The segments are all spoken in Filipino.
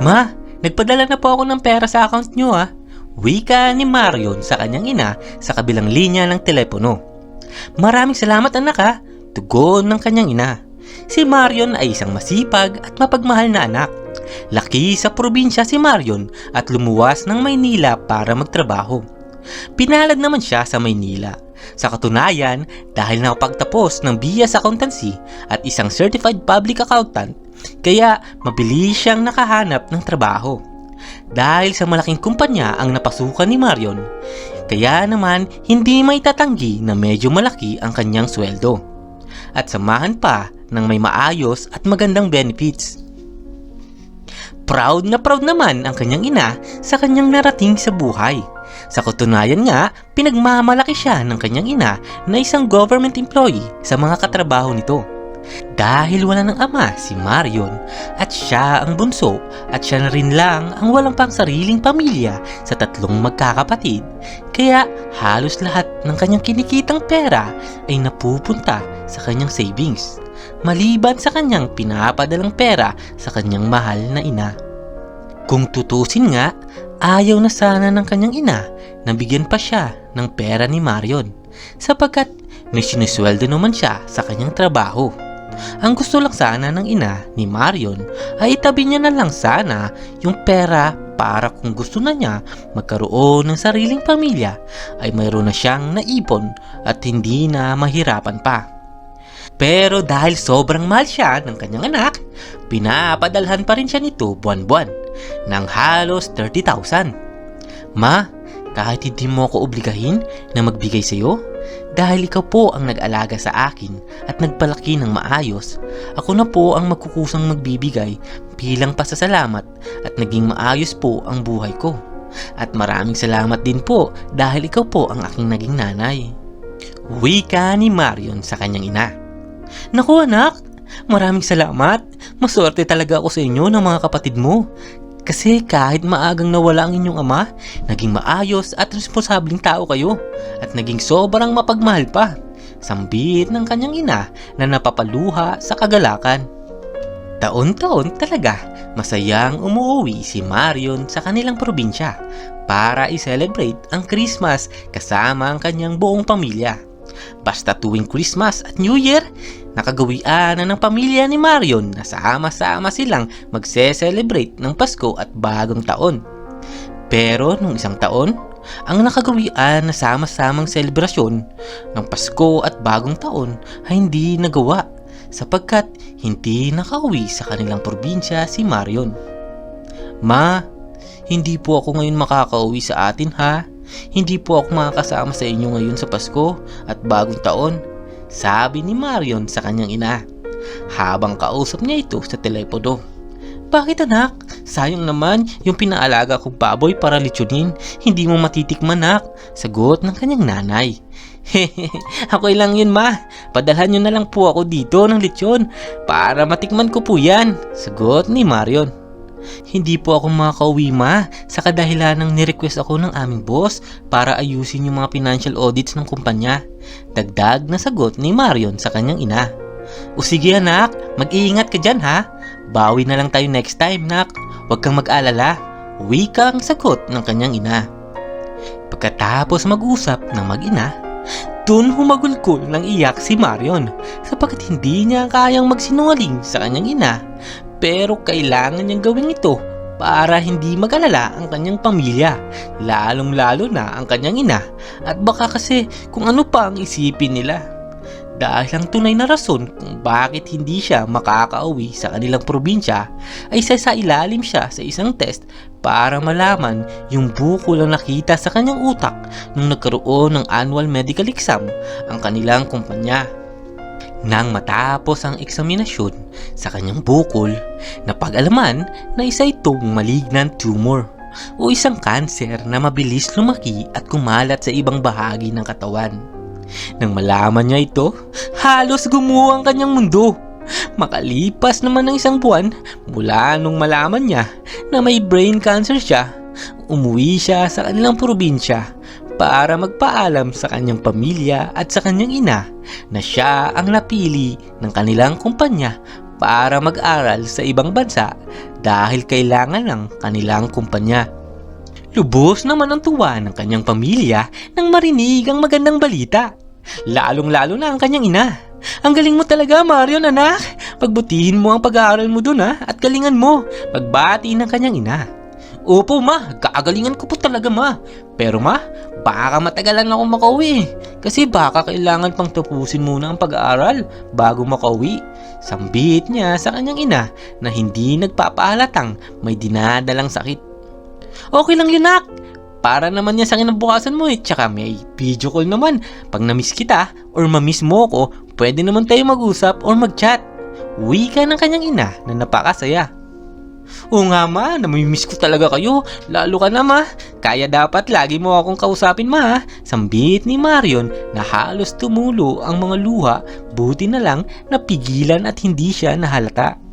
Ma, nagpadala na po ako ng pera sa account nyo ah. Wika ni Marion sa kanyang ina sa kabilang linya ng telepono. Maraming salamat anak ha, tugon ng kanyang ina. Si Marion ay isang masipag at mapagmahal na anak. Laki sa probinsya si Marion at lumuwas ng Maynila para magtrabaho. Pinalad naman siya sa Maynila. Sa katunayan, dahil nakapagtapos ng BS Accountancy at isang Certified Public Accountant, kaya mabilis siyang nakahanap ng trabaho. Dahil sa malaking kumpanya ang napasukan ni Marion, kaya naman hindi may tatanggi na medyo malaki ang kanyang sweldo. At samahan pa ng may maayos at magandang benefits. Proud na proud naman ang kanyang ina sa kanyang narating sa buhay. Sa katunayan nga, pinagmamalaki siya ng kanyang ina na isang government employee sa mga katrabaho nito. Dahil wala ng ama si Marion at siya ang bunso at siya na rin lang ang walang pang sariling pamilya sa tatlong magkakapatid. Kaya halos lahat ng kanyang kinikitang pera ay napupunta sa kanyang savings. Maliban sa kanyang pinapadalang pera sa kanyang mahal na ina. Kung tutusin nga, ayaw na sana ng kanyang ina na bigyan pa siya ng pera ni Marion sapagkat may sinusweldo naman siya sa kanyang trabaho. Ang gusto lang sana ng ina ni Marion ay itabi niya na lang sana yung pera para kung gusto na niya magkaroon ng sariling pamilya ay mayroon na siyang naipon at hindi na mahirapan pa. Pero dahil sobrang mahal siya ng kanyang anak, pinapadalhan pa rin siya nito buwan-buwan ng halos 30,000. Ma, kahit hindi mo ako obligahin na magbigay sa iyo, dahil ikaw po ang nag-alaga sa akin at nagpalaki ng maayos, ako na po ang magkukusang magbibigay bilang pasasalamat at naging maayos po ang buhay ko. At maraming salamat din po dahil ikaw po ang aking naging nanay. Wika ni Marion sa kanyang ina. Naku anak, maraming salamat. Maswerte talaga ako sa inyo ng mga kapatid mo. Kasi kahit maagang nawala ang inyong ama, naging maayos at responsableng tao kayo at naging sobrang mapagmahal pa. Sambit ng kanyang ina na napapaluha sa kagalakan. Taon-taon talaga, masayang umuwi si Marion sa kanilang probinsya para i-celebrate ang Christmas kasama ang kanyang buong pamilya. Basta tuwing Christmas at New Year, nakagawian na ng pamilya ni Marion na sama-sama silang magse-celebrate ng Pasko at Bagong Taon. Pero nung isang taon, ang nakagawian na sama-samang selebrasyon ng Pasko at Bagong Taon ay hindi nagawa sapagkat hindi nakauwi sa kanilang probinsya si Marion. Ma, hindi po ako ngayon makakauwi sa atin ha. Hindi po ako makakasama sa inyo ngayon sa Pasko at Bagong Taon. Sabi ni Marion sa kanyang ina habang kausap niya ito sa telepono. Bakit anak? Sayang naman yung pinaalaga kong baboy para litsunin. Hindi mo matitikman anak. Sagot ng kanyang nanay. Hehehe, ako lang yun ma. Padalhan nyo na lang po ako dito ng lechon para matikman ko po yan. Sagot ni Marion. Hindi po ako makakauwi ma sa kadahilan ng nirequest ako ng aming boss para ayusin yung mga financial audits ng kumpanya. Dagdag na sagot ni Marion sa kanyang ina. O sige anak, mag-iingat ka dyan ha. Bawi na lang tayo next time nak. Huwag kang mag-alala. Wika ang sagot ng kanyang ina. Pagkatapos mag-usap ng mag-ina, dun humagulkol ng iyak si Marion sapagkat hindi niya kayang magsinungaling sa kanyang ina pero kailangan niyang gawin ito para hindi mag-alala ang kanyang pamilya, lalong-lalo na ang kanyang ina at baka kasi kung ano pa ang isipin nila. Dahil ang tunay na rason kung bakit hindi siya makakauwi sa kanilang probinsya ay sa siya sa isang test para malaman yung bukol ang nakita sa kanyang utak nung nagkaroon ng annual medical exam ang kanilang kumpanya. Nang matapos ang eksaminasyon sa kanyang bukol, napag-alaman na isa itong malignant tumor o isang kanser na mabilis lumaki at kumalat sa ibang bahagi ng katawan. Nang malaman niya ito, halos gumuho ang kanyang mundo. Makalipas naman ng isang buwan mula nung malaman niya na may brain cancer siya, umuwi siya sa kanilang probinsya para magpaalam sa kanyang pamilya at sa kanyang ina na siya ang napili ng kanilang kumpanya para mag-aral sa ibang bansa dahil kailangan ng kanilang kumpanya. Lubos naman ang tuwa ng kanyang pamilya nang marinig ang magandang balita. Lalong-lalo na ang kanyang ina. Ang galing mo talaga, Marion, anak. Pagbutihin mo ang pag-aaral mo dun, ha? At galingan mo. Pagbati ng kanyang ina. Opo, ma. Kagalingan ko po talaga, ma. Pero, ma, baka matagalan ako makauwi. Kasi baka kailangan pang tapusin muna ang pag-aaral bago makauwi. Sambit niya sa kanyang ina na hindi nagpapahalatang may dinadalang sakit. Okay lang yun, nak. Para naman niya sa kinabukasan mo eh. Tsaka may video call naman. Pag na-miss kita or ma-miss mo ko, pwede naman tayo mag-usap or mag-chat. Wika ng kanyang ina na napakasaya. Oo nga ma, namimiss ko talaga kayo. Lalo ka na ma. Kaya dapat lagi mo akong kausapin ma. Sambit ni Marion na halos tumulo ang mga luha. Buti na lang napigilan at hindi siya nahalata.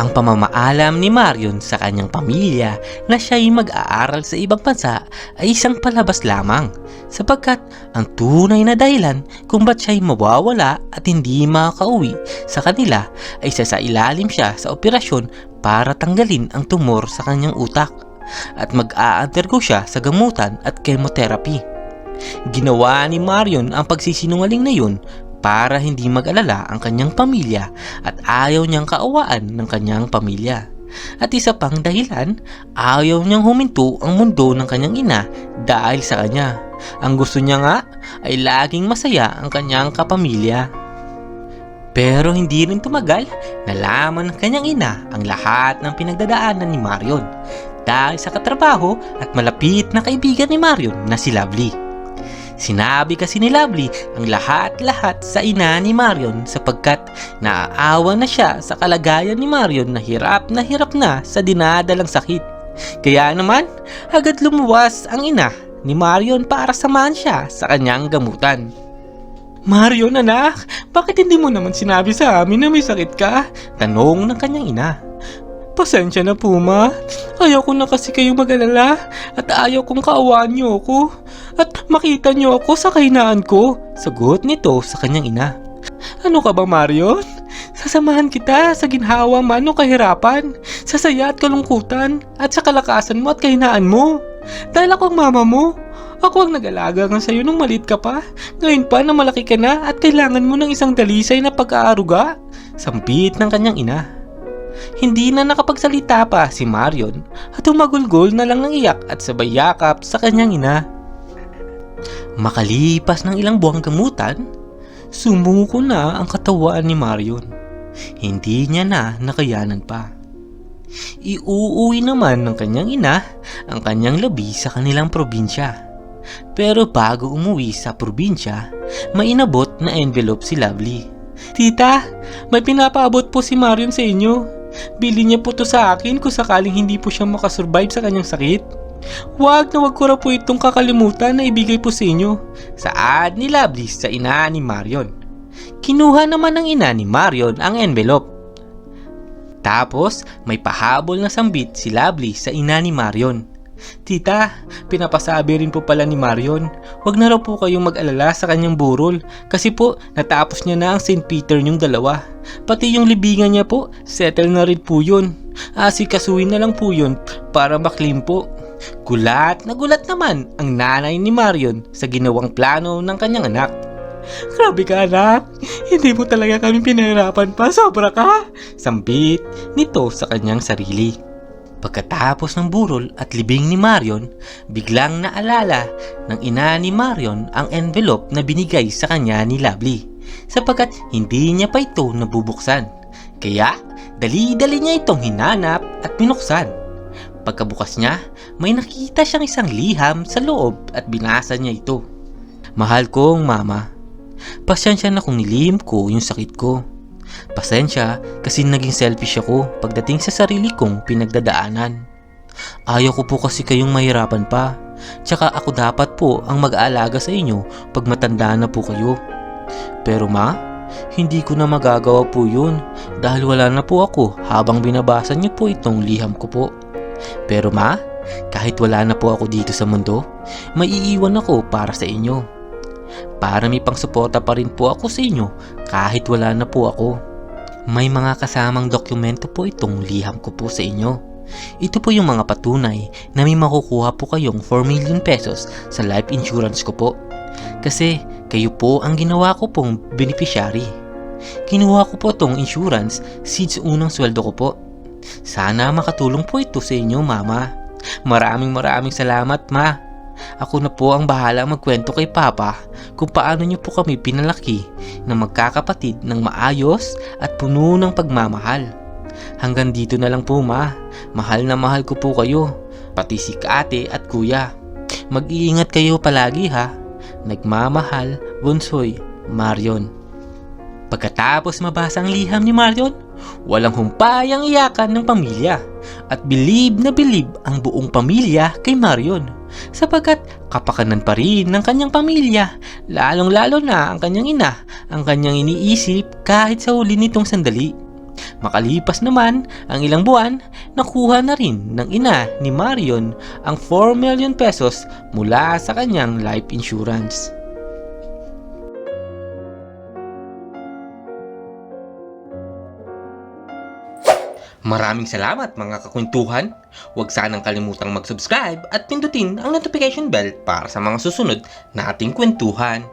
Ang pamamaalam ni Marion sa kanyang pamilya na siya'y mag-aaral sa ibang bansa ay isang palabas lamang sapagkat ang tunay na dahilan kung ba't siya'y mawawala at hindi makakauwi sa kanila ay sa ilalim siya sa operasyon para tanggalin ang tumor sa kanyang utak at mag-a-undergo siya sa gamutan at chemotherapy. Ginawa ni Marion ang pagsisinungaling na yun para hindi mag-alala ang kanyang pamilya at ayaw niyang kaawaan ng kanyang pamilya. At isa pang dahilan, ayaw niyang huminto ang mundo ng kanyang ina dahil sa kanya. Ang gusto niya nga ay laging masaya ang kanyang kapamilya. Pero hindi rin tumagal, nalaman ng kanyang ina ang lahat ng pinagdadaanan ni Marion dahil sa katrabaho at malapit na kaibigan ni Marion na si Lovely. Sinabi kasi ni Lovely ang lahat-lahat sa ina ni Marion sapagkat naaawa na siya sa kalagayan ni Marion na hirap na hirap na sa dinadalang sakit. Kaya naman, agad lumuwas ang ina ni Marion para samahan siya sa kanyang gamutan. Marion anak, bakit hindi mo naman sinabi sa amin na may sakit ka? Tanong ng kanyang ina. Pasensya na po ma. Ayaw ko na kasi kayong mag-alala at ayaw kong kaawaan niyo ako at makita niyo ako sa kahinaan ko. Sagot nito sa kanyang ina. Ano ka ba Marion? Sasamahan kita sa ginhawa man o kahirapan, sa saya at kalungkutan at sa kalakasan mo at kahinaan mo. Dahil ako ang mama mo. Ako ang nag-alaga nga sa'yo nung maliit ka pa. Ngayon pa na malaki ka na at kailangan mo ng isang dalisay na pag-aaruga. Sampit ng kanyang ina. Hindi na nakapagsalita pa si Marion at humagulgol na lang ng iyak at sabay yakap sa kanyang ina. Makalipas ng ilang buwang gamutan, sumuko na ang katawan ni Marion. Hindi niya na nakayanan pa. Iuuwi naman ng kanyang ina ang kanyang labi sa kanilang probinsya. Pero bago umuwi sa probinsya, may inabot na envelope si Lovely. Tita, may pinapaabot po si Marion sa inyo. Bili niya po to sa akin kung sakaling hindi po siya makasurvive sa kanyang sakit. Huwag na wag ko na po itong kakalimutan na ibigay po sa inyo. Saad ni Lovely sa ina ni Marion. Kinuha naman ng ina ni Marion ang envelope. Tapos may pahabol na sambit si Lovely sa ina ni Marion. Tita, pinapasabi rin po pala ni Marion, wag na raw po kayong mag-alala sa kanyang burol kasi po natapos niya na ang St. Peter niyong dalawa. Pati yung libingan niya po, settle na rin po yun. Asikasuhin na lang po yun para maklim po. Gulat na gulat naman ang nanay ni Marion sa ginawang plano ng kanyang anak. Grabe ka anak, hindi mo talaga kami pinahirapan pa, sobra ka. Sambit nito sa kanyang sarili. Pagkatapos ng burol at libing ni Marion, biglang naalala ng ina ni Marion ang envelope na binigay sa kanya ni Lovely sapagkat hindi niya pa ito nabubuksan. Kaya dali-dali niya itong hinanap at binuksan. Pagkabukas niya, may nakita siyang isang liham sa loob at binasa niya ito. Mahal kong mama, pasensya na kung nilihim ko yung sakit ko. Pasensya kasi naging selfish ako pagdating sa sarili kong pinagdadaanan. Ayaw ko po kasi kayong mahirapan pa. Tsaka ako dapat po ang mag-aalaga sa inyo pag matanda na po kayo. Pero ma, hindi ko na magagawa po yun dahil wala na po ako habang binabasa niyo po itong liham ko po. Pero ma, kahit wala na po ako dito sa mundo, may iiwan ako para sa inyo. Para may pangsuporta pa rin po ako sa inyo kahit wala na po ako. May mga kasamang dokumento po itong liham ko po sa inyo. Ito po yung mga patunay na may makukuha po kayong 4 million pesos sa life insurance ko po. Kasi kayo po ang ginawa ko pong beneficiary. Kinuha ko po tong insurance since unang sweldo ko po. Sana makatulong po ito sa inyo, Mama. Maraming maraming salamat, Ma. Ako na po ang bahala magkwento kay Papa kung paano niyo po kami pinalaki na magkakapatid ng maayos at puno ng pagmamahal. Hanggang dito na lang po, Ma. Mahal na mahal ko po kayo, pati si ate at kuya. Mag-iingat kayo palagi ha. Nagmamahal, Bunsoy, Marion. Pagkatapos mabasa ang liham ni Marion, walang humpayang iyakan ng pamilya at bilib na bilib ang buong pamilya kay Marion sapagkat kapakanan pa rin ng kanyang pamilya lalong lalo na ang kanyang ina ang kanyang iniisip kahit sa huli nitong sandali. Makalipas naman ang ilang buwan, nakuha na rin ng ina ni Marion ang 4 million pesos mula sa kanyang life insurance. Maraming salamat mga kakwentuhan. Huwag sanang kalimutang mag-subscribe at pindutin ang notification bell para sa mga susunod nating kwentuhan.